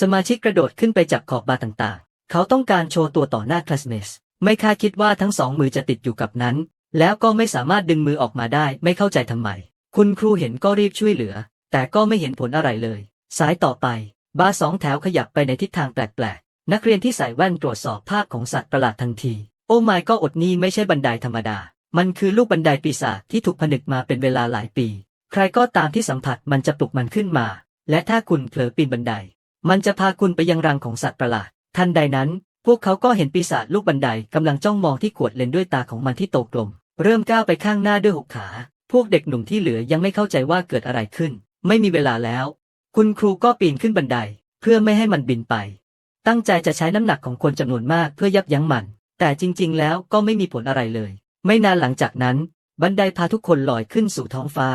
สมาชิกกระโดดขึ้นไปจับขอบบาร์ต่างๆ เขาต้องการโชว์ตัวต่อหน้าคลาสเมสไม่คาดคิดว่าทั้งสองมือจะติดอยู่กับนั้น แล้วก็ไม่สามารถดึงมือออกมาได้ ไม่เข้าใจทำไม คุณครูเห็นก็รีบช่วยเหลือ แต่ก็ไม่เห็นผลอะไรเลย สายต่อไป บาร์สองแถวขยับไปในทิศทางแปลกๆ นักเรียนที่ใส่แว่นตรวจสอบภาพของสัตว์ประหลาดทันที โอ้ไม่ก็อดนี่ไม่ใช่บันไดธรรมดา มันคือลูกบันไดปีศาจที่ถูกผนึกมาเป็นเวลาหลายปี ใครก็ตามที่สัมผัสมันจะปลุกมันขึ้นมา และถ้าคุณเผลอปีนบันได มันจะพาคุณไปยังรังของสัตว์ประหลาด ทันใดนั้น พวกเขาก็เห็นปีศาจลูกบันไดกำลังจ้องมองที่ขวดเลนด้วยตาของมันที่โตกลม เริ่มก้าวไปข้างหน้าด้วยหกขา พวกเด็กหนุ่มที่เหลือยังไม่เข้าใจว่าเกิดอะไรขึ้น ไม่มีเวลาแล้ว คุณครูก็ปีนขึ้นบันได เพื่อไม่ให้มันบินไป ตั้งใจจะใช้น้ำหนักของคนจำนวนมากเพื่อยับยั้งมัน แต่จริง ๆ แล้วก็ไม่มีผลอะไรเลย ไม่นานหลังจากนั้น บันไดพาทุกคนลอยขึ้นสู่ท้องฟ้า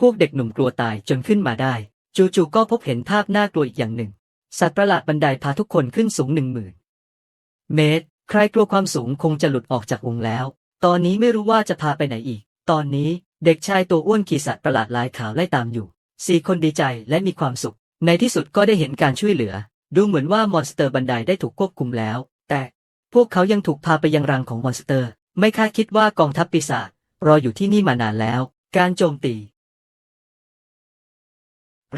พวกเด็กหนุ่มกลัวตายจนขึ้นมาได้ จู่ๆก็พบเห็นภาพน่ากลัวอีกอย่างหนึ่ง สัตว์ประหลาดบันไดพาทุกคนขึ้นสูงหนึ่งหมื่นเมตร ใครกลัวความสูงคงจะหลุดออกจากวงแล้ว ตอนนี้ไม่รู้ว่าจะพาไปไหนอีก ตอนนี้เด็กชายตัวอ้วนขี่สัตว์ประหลาดลายขาวไล่ตามอยู่สี่คนดีใจและมีความสุข ในที่สุดก็ได้เห็นการช่วยเหลือ ดูเหมือนว่ามอนสเตอร์บันไดได้ถูกควบคุมแล้ว แต่พวกเขายังถูกพาไปยังรังของมอนสเตอร์ ไม่คาดคิดว่ากองทัพปีศาจรออยู่ที่นี่มานานแล้ว การโจมตี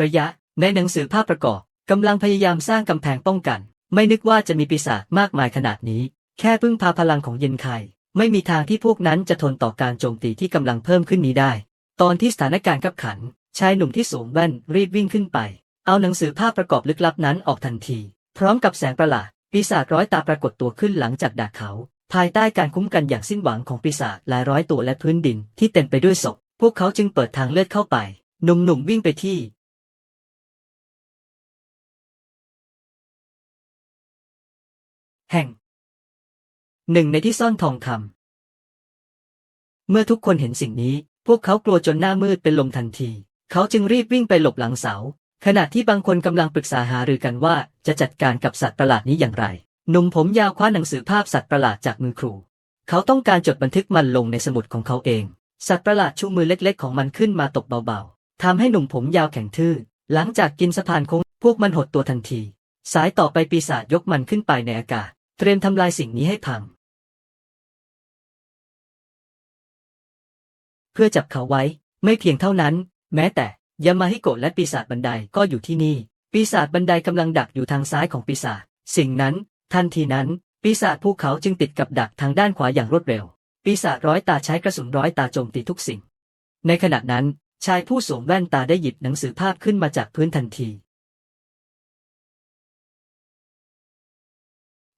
ระยะ ในหนังสือภาพประกอบกำลังพยายามสร้างกำแพงป้องกัน ไม่นึกว่าจะมีปีศาจมากมายขนาดนี้ แค่พึ่งพาพลังของเย็นไข่ไม่มีทางที่พวกนั้นจะทนต่อการโจมตีที่กำลังเพิ่มขึ้นนี้ได้ ตอนที่สถานการณ์ขับขัน ชายหนุ่มที่สวมแว่นรีบวิ่งขึ้นไป เอาหนังสือภาพประกอบลึกลับนั้นออกทันที พร้อมกับแสงประหลาดปีศาจร้อยตาปรากฏตัวขึ้นหลังจากดักเขา ภายใต้การคุ้มกันอย่างสิ้นหวังของปีศาจหลายร้อยตัวและพื้นดินที่เต็มไปด้วยศพพวกเขาจึงเปิดทางเลือดเข้าไปหนุ่มๆวิ่งไปที่ แห่ง หนึ่งในที่ซ่อนทองคำเมื่อทุกคนเห็นสิ่งนี้ พวกเขากลัวจนหน้ามืดเป็นลมทันที เขาจึงรีบวิ่งไปหลบหลังเสา ขณะที่บางคนกำลังปรึกษาหารือกันว่าจะจัดการกับสัตว์ประหลาดนี้อย่างไร หนุ่มผมยาวคว้าหนังสือภาพสัตว์ประหลาดจากมือครู เขาต้องการจดบันทึกมันลงในสมุดของเขาเอง สัตว์ประหลาดชูมือเล็กๆ ของมันขึ้นมาตกเบาๆทำให้หนุ่มผมยาวแข็งทื่อหลังจากกินสะพานโค้งพวกมันหดตัวทันที สายต่อไปปีศาจยกมันขึ้นไปในอากาศ เตรียมทำลายสิ่งนี้ให้พัง เพื่อจับเขาไว้ ไม่เพียงเท่านั้น แม้แต่ยามาฮิโกะและปีศาจบันไดก็อยู่ที่นี่ ปีศาจบันไดกำลังดักอยู่ทางซ้ายของปีศาจ สิ่งนั้น ทันทีนั้น ปีศาจภูเขาจึงติดกับดักทางด้านขวาอย่างรวดเร็ว ปีศาจร้อยตาใช้กระสุนร้อยตาโจมตีทุกสิ่ง ในขณะนั้นชายผู้สวมแว่นตาได้หยิบหนังสือภาพขึ้นมาจากพื้นทันที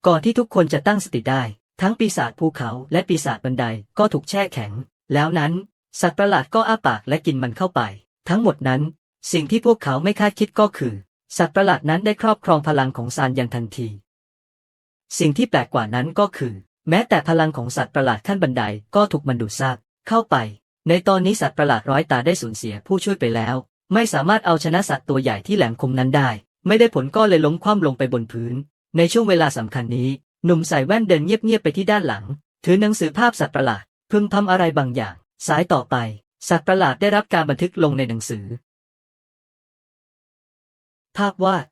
ก่อนที่ทุกคนจะตั้งสติได้ ทั้งปีศาจภูเขาและปีศาจบันไดก็ถูกแช่แข็ง แล้วนั้น สัตว์ประหลาดก็อ้าปากและกินมันเข้าไป ทั้งหมดนั้น สิ่งที่พวกเขาไม่คาดคิดก็คือ สัตว์ประหลาดนั้นได้ครอบครองพลังของซานยันทันที สิ่งที่แปลกกว่านั้นก็คือ แม้แต่พลังของสัตว์ประหลาดขั้นบันไดก็ถูกมันดูดซาบเข้าไป ในตอนนี้สัตว์ประหลาดร้อยตาได้สูญเสียผู้ช่วยไปแล้ว ไม่สามารถเอาชนะสัตว์ตัวใหญ่ที่แหลมคมนั้นได้ ไม่ได้ผลก็เลยล้มคว่ำลงไปบนพื้น ในช่วงเวลาสำคัญนี้ หนุ่มใส่แว่นเดินเงียบๆไปที่ด้านหลัง ถือหนังสือภาพสัตว์ประหลาดพึมพำอะไรบางอย่าง สายต่อไป สัตว์ประหลาดได้รับการบันทึกลงในหนังสือ ภาพวาด